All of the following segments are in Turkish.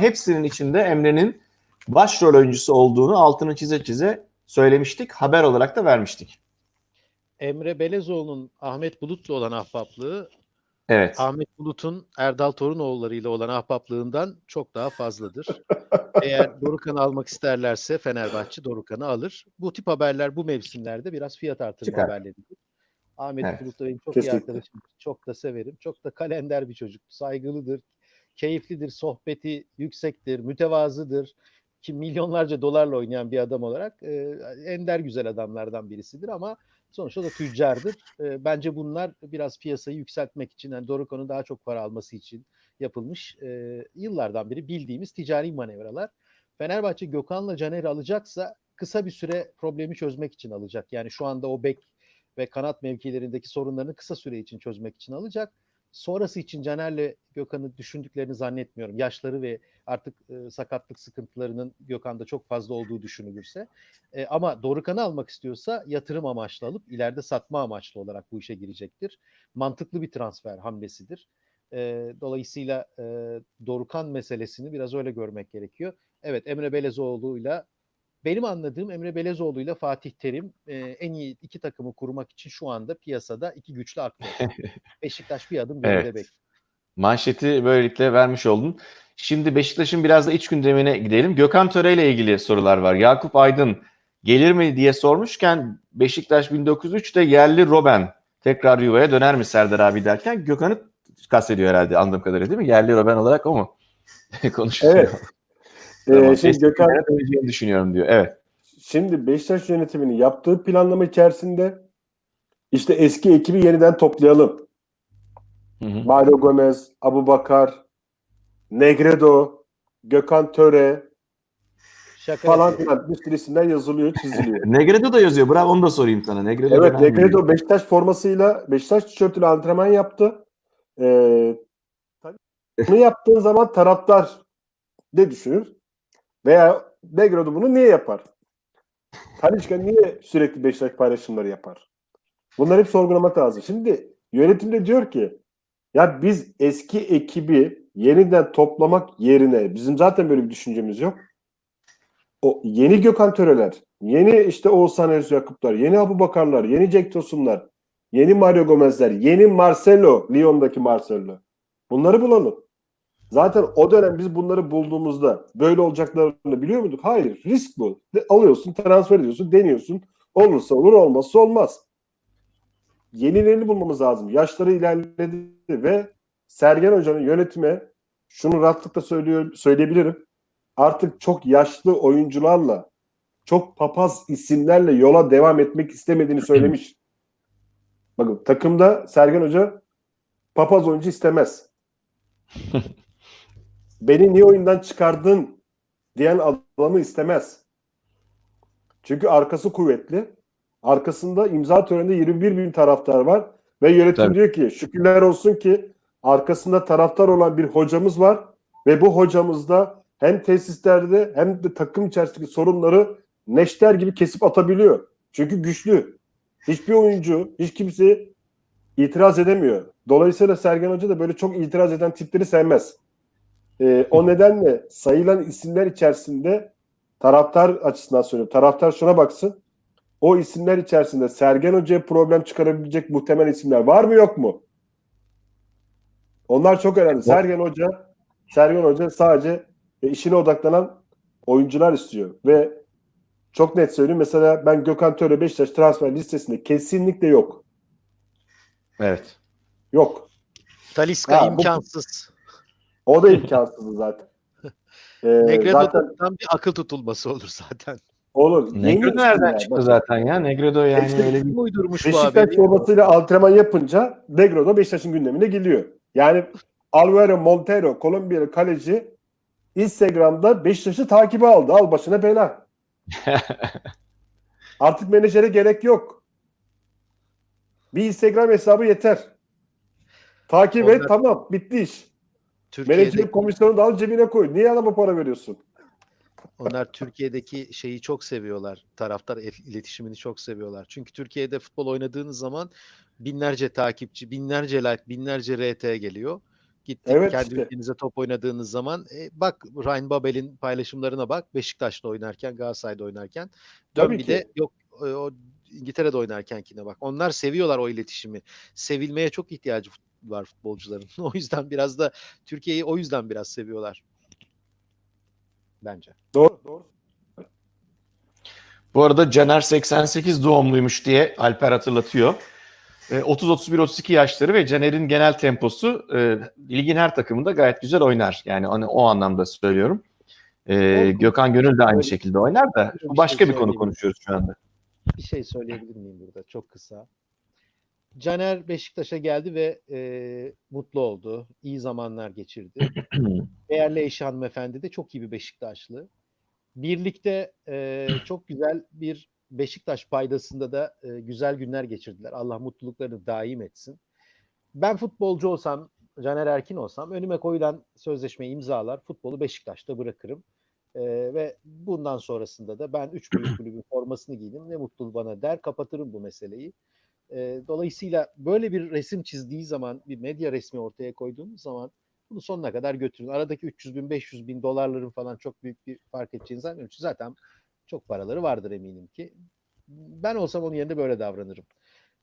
hepsinin içinde Emre'nin başrol oyuncusu olduğunu altını çize çize söylemiştik. Haber olarak da vermiştik. Emre Belezoğlu'nun Ahmet Bulut'la olan ahbaplığı Evet. Ahmet Bulut'un Erdal Torunoğulları ile olan ahbaplığından çok daha fazladır. Eğer Dorukan'ı almak isterlerse Fenerbahçe Dorukan'ı alır. Bu tip haberler bu mevsimlerde biraz fiyat artırma Çıkar. haberleridir. Ahmet Evet. Bulut da benim çok iyi Kesinlikle. arkadaşımdır. Çok da severim. Çok da kalender bir çocuk. Saygılıdır, keyiflidir, sohbeti yüksektir, mütevazıdır. Ki milyonlarca dolarla oynayan bir adam olarak e, ender güzel adamlardan birisidir ama sonuçta da tüccardır. E, bence bunlar biraz piyasayı yükseltmek için, yani Dorukan'ın daha çok para alması için yapılmış e, yıllardan beri bildiğimiz ticari manevralar. Fenerbahçe Gökhan'la Caner'i alacaksa kısa bir süre problemi çözmek için alacak. Yani şu anda o bek ve kanat mevkilerindeki sorunlarını kısa süre için çözmek için alacak. Sonrası için Caner'le Gökhan'ı düşündüklerini zannetmiyorum. Yaşları ve artık e, sakatlık sıkıntılarının Gökhan'da çok fazla olduğu düşünülürse. E, ama Dorukan'ı almak istiyorsa yatırım amaçlı alıp ileride satma amaçlı olarak bu işe girecektir. Mantıklı bir transfer hamlesidir. E, dolayısıyla e, Dorukan meselesini biraz öyle görmek gerekiyor. Evet Emre Belezoğlu'yla benim anladığım Emre Belezoğlu'yla Fatih Terim e, en iyi iki takımı kurmak için şu anda piyasada iki güçlü aktör. Beşiktaş bir adım geride Evet. bekliyor. Manşeti böylelikle vermiş oldun. Şimdi Beşiktaş'ın biraz da iç gündemine gidelim. Gökhan Töre ile ilgili sorular var. Yakup Aydın gelir mi diye sormuşken Beşiktaş 1903'te yerli Robben tekrar yuvaya döner mi Serdar abi derken Gökhan'ı kastediyor herhalde anladığım kadarıyla değil mi? Yerli Robben olarak o mu? Konuşuyor. Evet. Tamam. Ee, şimdi Gökhan düşünüyorum diyor. Evet. Şimdi Beşiktaş yönetiminin yaptığı planlama içerisinde işte eski ekibi yeniden toplayalım. Hı hı. Mario Gomez, Abu Bakar, Negredo, Gökhan Töre Şaka falan filan bir sürü isimler yazılıyor, çiziliyor. Negredo da yazıyor. Bravo onu da sorayım sana. Negredo evet. Negredo Beşiktaş formasıyla Beşiktaş tişörtüyle antrenman yaptı. Ee, tabii bunu yaptığın zaman taraftar ne düşünür? Veya Negredo bunu niye yapar? Talişka niye sürekli Beşiktaş paylaşımları yapar? Bunları hep sorgulamak lazım. Şimdi yönetimde diyor ki ya biz eski ekibi yeniden toplamak yerine bizim zaten böyle bir düşüncemiz yok. O yeni Gökhan Töreler, yeni işte Oğuzhan Ersu Yakuplar, yeni Abu Bakarlar, yeni Cenk Tosunlar, yeni Mario Gomez'ler, yeni Marcelo, Lyon'daki Marcelo. Bunları bulalım. Zaten o dönem biz bunları bulduğumuzda böyle olacaklarını biliyor muyduk? Hayır. Risk bu. Alıyorsun, transfer ediyorsun, deniyorsun. Olursa olur, olmazsa olmaz. Yenilerini bulmamız lazım. Yaşları ilerledi ve Sergen Hoca'nın yönetime şunu rahatlıkla söylüyor, söyleyebilirim. Artık çok yaşlı oyuncularla, çok papaz isimlerle yola devam etmek istemediğini söylemiş. Bakın takımda Sergen Hoca papaz oyuncu istemez. Beni niye oyundan çıkardın diyen adamı istemez. Çünkü arkası kuvvetli. Arkasında imza töreninde 21 bin taraftar var. Ve yönetim Tabii. diyor ki şükürler olsun ki arkasında taraftar olan bir hocamız var. Ve bu hocamız da hem tesislerde hem de takım içerisindeki sorunları neşter gibi kesip atabiliyor. Çünkü güçlü. Hiçbir oyuncu, hiç kimse itiraz edemiyor. Dolayısıyla Sergen Hoca da böyle çok itiraz eden tipleri sevmez. Ee, o nedenle sayılan isimler içerisinde taraftar açısından söylüyorum. Taraftar şuna baksın. O isimler içerisinde Sergen Hoca'ya problem çıkarabilecek muhtemel isimler var mı yok mu? Onlar çok önemli. Sergen Hoca Sergen Hoca sadece e, işine odaklanan oyuncular istiyor ve çok net söyleyeyim. Mesela ben Gökhan Töre Beşiktaş transfer listesinde kesinlikle yok. Evet. Yok. Taliska Ha, bu- imkansız. O da imkansızdı zaten. Ee, zaten Negredo'dan bir akıl tutulması olur zaten. olur. Yeni Negredo nereden çıktı 'zaten ya? Negredo yani İşte- öyle bir Kim uydurmuş bu Beşiktaş haberi? formasıyla antrenman yapınca Negredo Beşiktaş'ın gündemine geliyor. Yani Alvaro Montero, Kolombiyalı kaleci Instagram'da Beşiktaş'ı takibe aldı. Al başına bela. Artık menajere gerek yok. Bir Instagram hesabı yeter. Takip et Onlar- tamam bitti iş. Türkiye'de Menajerin komisyonu da al cebine koy. Niye adama para veriyorsun? Onlar Türkiye'deki şeyi çok seviyorlar. Taraftar il- iletişimini çok seviyorlar. Çünkü Türkiye'de futbol oynadığınız zaman binlerce takipçi, binlerce like, binlerce RT geliyor. Gittik Evet kendi işte. ülkenize top oynadığınız zaman e, bak Ryan Babel'in paylaşımlarına bak Beşiktaş'ta oynarken Galatasaray'da oynarken dön Tabii bir ki. de yok e, o İngiltere'de oynarkenkine bak. Onlar seviyorlar o iletişimi. Sevilmeye çok ihtiyacı var futbolcuların. O yüzden biraz da Türkiye'yi o yüzden biraz seviyorlar. Bence. Doğru. Doğru. Bu arada Caner 88 doğumluymuş diye Alper hatırlatıyor. E, 30-31-32 yaşları ve Caner'in genel temposu e, ligin her takımında gayet güzel oynar. Yani hani o anlamda söylüyorum. E. Gökhan Gönül de aynı şekilde oynar da şey başka bir konu konuşuyoruz şu anda. Bir şey söyleyebilir miyim burada çok kısa? Caner Beşiktaş'a geldi ve e, mutlu oldu. İyi zamanlar geçirdi. Değerli eşi hanımefendi de çok iyi bir Beşiktaşlı. Birlikte e, çok güzel bir Beşiktaş paydasında da e, güzel günler geçirdiler. Allah mutluluklarını daim etsin. Ben futbolcu olsam, Caner Erkin olsam önüme koyulan sözleşmeyi imzalar, futbolu Beşiktaş'ta bırakırım. E, ve bundan sonrasında da ben üç büyük kulübün formasını giydim. Ne mutlu bana der, kapatırım bu meseleyi. E, dolayısıyla böyle bir resim çizdiği zaman, bir medya resmi ortaya koyduğumuz zaman bunu sonuna kadar götürün. Aradaki 300 bin, 500 bin dolarların falan çok büyük bir fark edeceğini zannetmiyorum. Çünkü zaten çok paraları vardır eminim ki. Ben olsam onun yerinde böyle davranırım.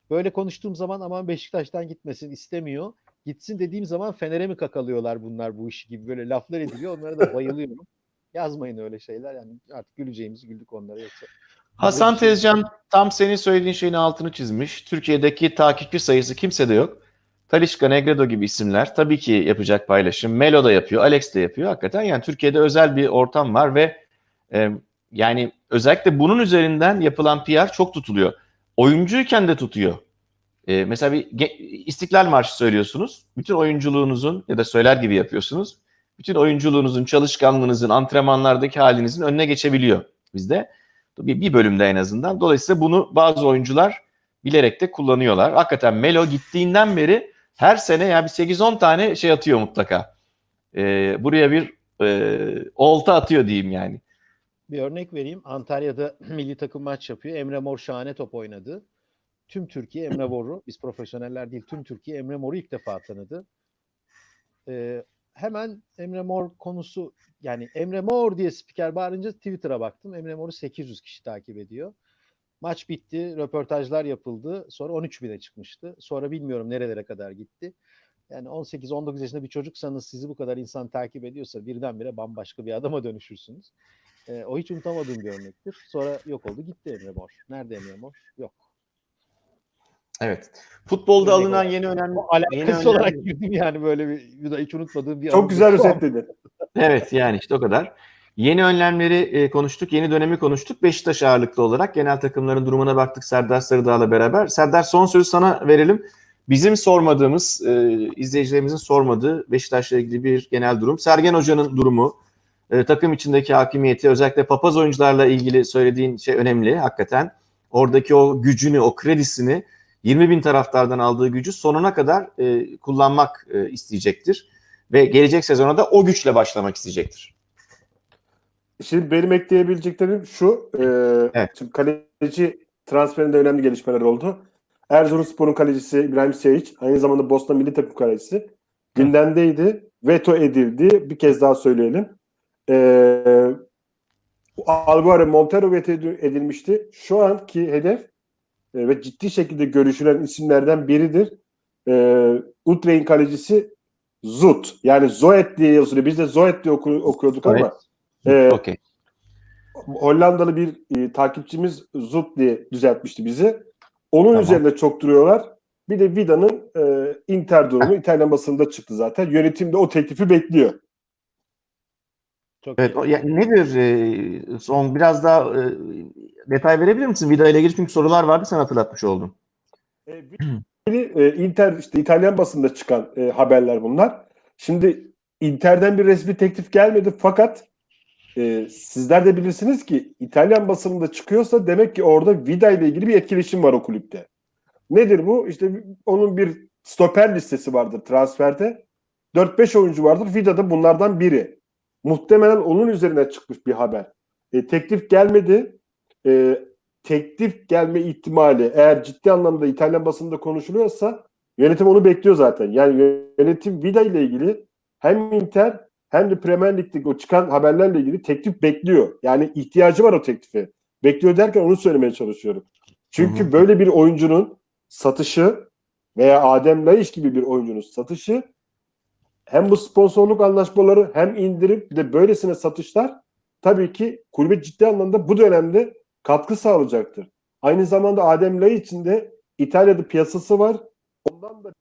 Böyle konuştuğum zaman aman Beşiktaş'tan gitmesin istemiyor. Gitsin dediğim zaman Fener'e mi kakalıyorlar bunlar bu işi gibi böyle laflar ediliyor. Onlara da bayılıyorum. Yazmayın öyle şeyler. Yani artık güleceğimizi güldük onlara yoksa. Hasan Tezcan tam senin söylediğin şeyin altını çizmiş. Türkiye'deki takipçi sayısı kimsede yok. Talişka, Negredo gibi isimler tabii ki yapacak paylaşım. Melo da yapıyor, Alex de yapıyor. Hakikaten yani Türkiye'de özel bir ortam var ve e, yani özellikle bunun üzerinden yapılan PR çok tutuluyor. Oyuncuyken de tutuyor. E, mesela bir İstiklal Marşı söylüyorsunuz. Bütün oyunculuğunuzun ya da söyler gibi yapıyorsunuz. Bütün oyunculuğunuzun, çalışkanlığınızın, antrenmanlardaki halinizin önüne geçebiliyor bizde. Bir, bir bölümde en azından. Dolayısıyla bunu bazı oyuncular bilerek de kullanıyorlar. Hakikaten Melo gittiğinden beri her sene ya bir 8-10 tane şey atıyor mutlaka. Ee, buraya bir e, olta atıyor diyeyim yani. Bir örnek vereyim. Antalya'da milli takım maç yapıyor. Emre Mor şahane top oynadı. Tüm Türkiye Emre Mor'u, biz profesyoneller değil, tüm Türkiye Emre Mor'u ilk defa tanıdı. Ee, hemen Emre Mor konusu, yani Emre Mor diye spiker bağırınca Twitter'a baktım. Emre Mor'u 800 kişi takip ediyor. Maç bitti, röportajlar yapıldı. Sonra 13 bine çıkmıştı. Sonra bilmiyorum nerelere kadar gitti. Yani 18-19 yaşında bir çocuksanız sizi bu kadar insan takip ediyorsa birdenbire bambaşka bir adama dönüşürsünüz. E, o hiç unutamadığım bir örnektir. Sonra yok oldu gitti Emre Mor. Nerede Emre Mor? Yok. Evet. Futbolda Örnek alınan yeni önemli alakası yeni önlem- olarak girdim yani böyle bir, hiç unutmadığım bir Çok güzel özetledi. Evet yani işte o kadar. Yeni önlemleri e, konuştuk, yeni dönemi konuştuk. Beşiktaş ağırlıklı olarak genel takımların durumuna baktık Serdar Sarıdağ'la beraber. Serdar son sözü sana verelim. Bizim sormadığımız, e, izleyicilerimizin sormadığı Beşiktaş'la ilgili bir genel durum. Sergen Hoca'nın durumu, e, takım içindeki hakimiyeti, özellikle papaz oyuncularla ilgili söylediğin şey önemli hakikaten. Oradaki o gücünü, o kredisini 20 bin taraftardan aldığı gücü sonuna kadar e, kullanmak e, isteyecektir. Ve gelecek sezona da o güçle başlamak isteyecektir. Şimdi benim ekleyebileceklerim şu. E, Evet. Şimdi kaleci transferinde önemli gelişmeler oldu. Erzurumspor'un kalecisi İbrahim Seyic, aynı zamanda Bosna milli takım kalecisi gündemdeydi. Veto edildi. Bir kez daha söyleyelim. E, Alvaro Montero veto edilmişti. Şu anki hedef e, ve ciddi şekilde görüşülen isimlerden biridir. E, Utrecht'in kalecisi Zut. Yani Zoet diye yazılıyor. Biz de Zoet diye oku- okuyorduk ama e, Okey. Hollandalı bir e, takipçimiz Zut diye düzeltmişti bizi. Onun Tamam. üzerinde çok duruyorlar. Bir de Vida'nın e, Inter durumu İtalyan basında çıktı zaten. Yönetim de o teklifi bekliyor. Çok Evet, o, ya, nedir e, son biraz daha e, detay verebilir misin Vida ile ilgili çünkü sorular vardı sen hatırlatmış oldun. E, bir- e, Inter işte İtalyan basında çıkan e, haberler bunlar. Şimdi Inter'den bir resmi teklif gelmedi fakat e, sizler de bilirsiniz ki İtalyan basınında çıkıyorsa demek ki orada Vida ile ilgili bir etkileşim var o kulüpte. Nedir bu? İşte onun bir stoper listesi vardır transferde. 4-5 oyuncu vardır. Vida da bunlardan biri. Muhtemelen onun üzerine çıkmış bir haber. E, teklif gelmedi. E, teklif gelme ihtimali eğer ciddi anlamda İtalyan basında konuşuluyorsa Yönetim onu bekliyor zaten. Yani yönetim Vida ile ilgili hem Inter hem de Premier Lig'deki o çıkan haberlerle ilgili teklif bekliyor. Yani ihtiyacı var o teklife. Bekliyor derken onu söylemeye çalışıyorum. Çünkü Hı hı. böyle bir oyuncunun satışı veya Adem Laiş gibi bir oyuncunun satışı hem bu sponsorluk anlaşmaları hem indirim bir de böylesine satışlar tabii ki kulübe ciddi anlamda bu dönemde katkı sağlayacaktır. Aynı zamanda Adem Laiş için de İtalya'da piyasası var. Ondan da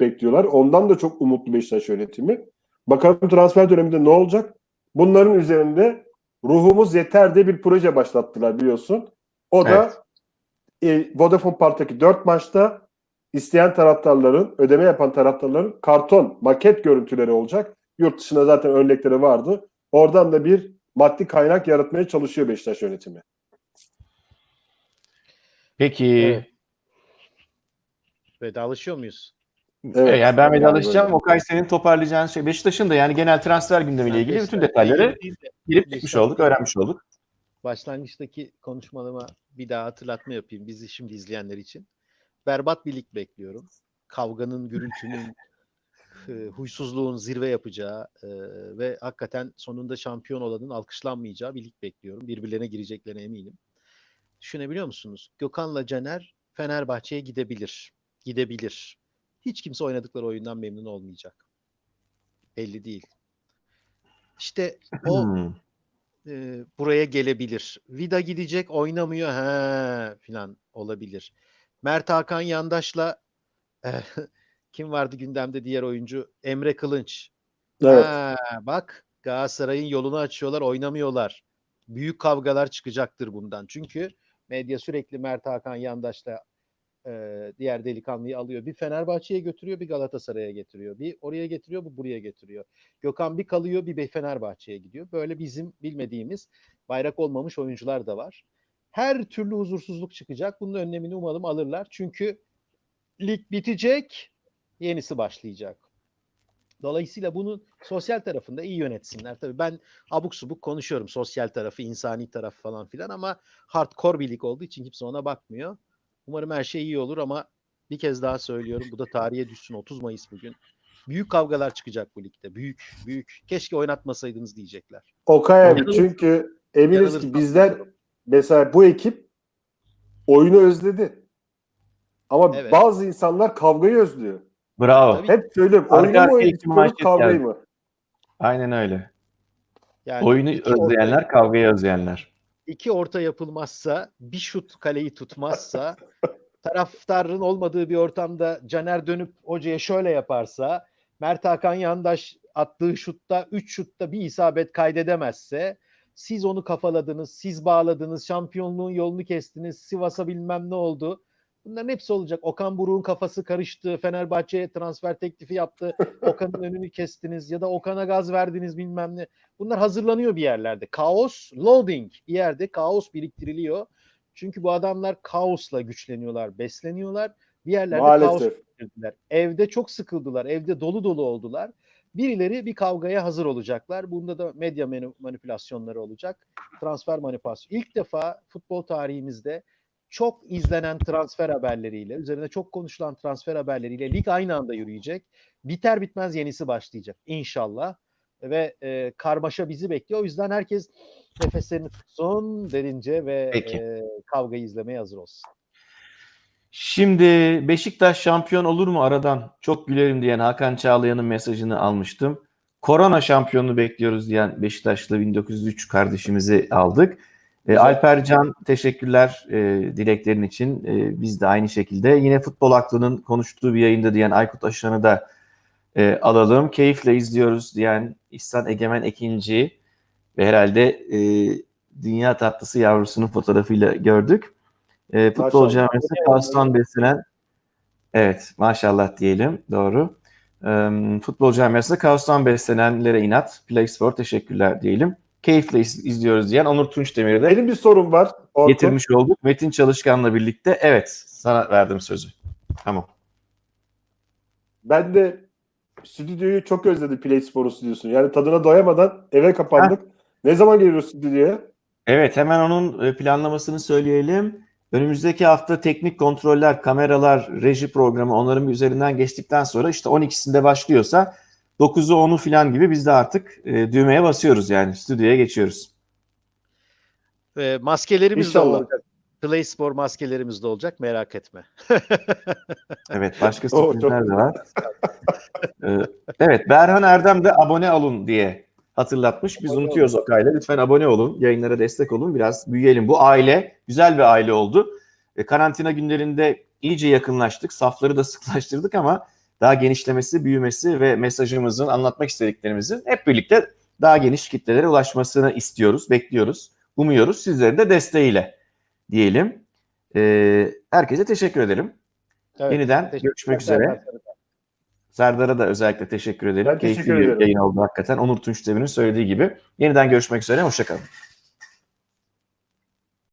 bekliyorlar. Ondan da çok umutlu Beşiktaş yönetimi. Bakalım transfer döneminde ne olacak? Bunların üzerinde ruhumuz yeter diye bir proje başlattılar biliyorsun. O da e, Vodafone Park'taki 4 maçta isteyen taraftarların, ödeme yapan taraftarların karton, maket görüntüleri olacak. Yurt dışında zaten örnekleri vardı. Oradan da bir maddi kaynak yaratmaya çalışıyor Beşiktaş yönetimi. Peki. Evet. Vedalaşıyor muyuz? Evet, yani ben Yani vedalaşacağım. böyle. Okay senin toparlayacağın şey. Beşiktaş'ın da yani genel transfer gündemiyle ilgili bütün detayları girip çıkmış olduk, öğrenmiş olduk. başlangıçtaki konuşmalarıma bir daha hatırlatma yapayım bizi şimdi izleyenler için. Berbat bir lig bekliyorum. Kavganın, gürültünün, e, huysuzluğun zirve yapacağı e, ve hakikaten sonunda şampiyon olanın alkışlanmayacağı bir lig bekliyorum. Birbirlerine gireceklerine eminim. Düşünebiliyor musunuz? Gökhan'la Caner Fenerbahçe'ye gidebilir. Gidebilir. Hiç kimse oynadıkları oyundan memnun olmayacak. Belli değil. İşte o Hmm. e, buraya gelebilir. Vida gidecek oynamıyor he filan olabilir. Mert Hakan Yandaş'la eh, kim vardı gündemde diğer oyuncu? Emre Kılınç. Evet. Ha, bak Galatasaray'ın yolunu açıyorlar oynamıyorlar. Büyük kavgalar çıkacaktır bundan. Çünkü medya sürekli Mert Hakan Yandaş'la e, diğer delikanlıyı alıyor. Bir Fenerbahçe'ye götürüyor, bir Galatasaray'a getiriyor. Bir oraya getiriyor, bu buraya getiriyor. Gökhan bir kalıyor, bir Fenerbahçe'ye gidiyor. Böyle bizim bilmediğimiz bayrak olmamış oyuncular da var. Her türlü huzursuzluk çıkacak. Bunun önlemini umalım alırlar. Çünkü lig bitecek, yenisi başlayacak. Dolayısıyla bunun sosyal tarafında iyi yönetsinler. Tabii ben abuk subuk konuşuyorum sosyal tarafı, insani tarafı falan filan ama hardcore bir lig olduğu için kimse ona bakmıyor. Umarım her şey iyi olur ama bir kez daha söylüyorum. Bu da tarihe düşsün 30 Mayıs bugün. Büyük kavgalar çıkacak bu ligde. Büyük, büyük. Keşke oynatmasaydınız diyecekler. Okay abi çünkü eminiz ki bizler. Mesela bu ekip oyunu özledi. Ama Evet. bazı insanlar kavgayı özlüyor. Bravo. Tabii. Hep söylüyorum Arka oyunu mu arkaya iki istiyoruz manşet kavgayı geldi. mı? Aynen öyle. Yani Oyunu iki orta- özleyenler, kavgayı özleyenler. iki orta yapılmazsa, bir şut kaleyi tutmazsa, taraftarın olmadığı bir ortamda Caner dönüp hocaya şöyle yaparsa, Mert Hakan Yandaş attığı şutta 3 şutta bir isabet kaydedemezse, siz onu kafaladınız, siz bağladınız, şampiyonluğun yolunu kestiniz, Sivas'a bilmem ne oldu. Bunların hepsi olacak. Okan Buruk'un kafası karıştı. Fenerbahçe'ye transfer teklifi yaptı. Okan'ın önünü kestiniz ya da Okan'a gaz verdiniz bilmem ne. Bunlar hazırlanıyor bir yerlerde. Kaos, loading bir yerde kaos biriktiriliyor. Çünkü bu adamlar kaosla güçleniyorlar, besleniyorlar. Bir yerlerde kaos Maalesef. biriktirdiler. Evde çok sıkıldılar, evde dolu dolu oldular. Birileri bir kavgaya hazır olacaklar. Bunda da medya manipülasyonları olacak. Transfer manipülasyonu. İlk defa futbol tarihimizde çok izlenen transfer haberleriyle, üzerine çok konuşulan transfer haberleriyle lig aynı anda yürüyecek. Biter bitmez yenisi başlayacak inşallah. Ve e, karmaşa bizi bekliyor. O yüzden herkes nefeslerini tutsun derince ve Peki. e, kavgayı izlemeye hazır olsun. Şimdi Beşiktaş şampiyon olur mu aradan? Çok gülerim diyen Hakan Çağlayan'ın mesajını almıştım. Korona şampiyonu bekliyoruz diyen Beşiktaşlı 1903 kardeşimizi aldık. E, Alper Can teşekkürler e, dileklerin için. E, biz de aynı şekilde. Yine futbol aklının konuştuğu bir yayında diyen Aykut Aşan'ı da e, alalım. Keyifle izliyoruz diyen İhsan Egemen Ekinci ve herhalde e, dünya tatlısı yavrusunun fotoğrafıyla gördük. E, Maşallah. camiası Kaos'tan beslenen evet maşallah diyelim doğru. E, futbol camiasında Kaos'tan beslenenlere inat. Play Sport teşekkürler diyelim. Keyifle iz- izliyoruz diyen Onur Tunçdemir'i de Benim bir sorum var. Orkun. getirmiş olduk. Metin Çalışkan'la birlikte. Evet sana verdim sözü. Tamam. Ben de stüdyoyu çok özledim Play Spor'u stüdyosunu. Yani tadına doyamadan eve kapandık. Ne zaman geliyoruz stüdyoya? Evet hemen onun e, planlamasını söyleyelim. Önümüzdeki hafta teknik kontroller, kameralar, reji programı onların bir üzerinden geçtikten sonra işte 12'sinde başlıyorsa 9'u 10'u falan gibi biz de artık e, düğmeye basıyoruz yani stüdyoya geçiyoruz. Ve maskelerimiz de İnşallah. olacak. Play Spor maskelerimiz de olacak merak etme. Evet başka sürprizler de var. Ee, evet Berhan Erdem de abone olun diye hatırlatmış. Biz Abone unutuyoruz o kayla. Lütfen abone olun. Yayınlara destek olun. Biraz büyüyelim. Bu aile güzel bir aile oldu. E, karantina günlerinde iyice yakınlaştık. Safları da sıklaştırdık ama daha genişlemesi, büyümesi ve mesajımızın, anlatmak istediklerimizin hep birlikte daha geniş kitlelere ulaşmasını istiyoruz, bekliyoruz, umuyoruz. Sizlerin de desteğiyle diyelim. Ee, herkese teşekkür ederim. Evet, Yeniden görüşmek üzere. Serdar. Serdar'a da özellikle teşekkür ederim. Ben Keyifli teşekkür bir ederim. yayın oldu hakikaten. Onur Tunç Demir'in söylediği gibi. Yeniden görüşmek üzere. Hoşçakalın.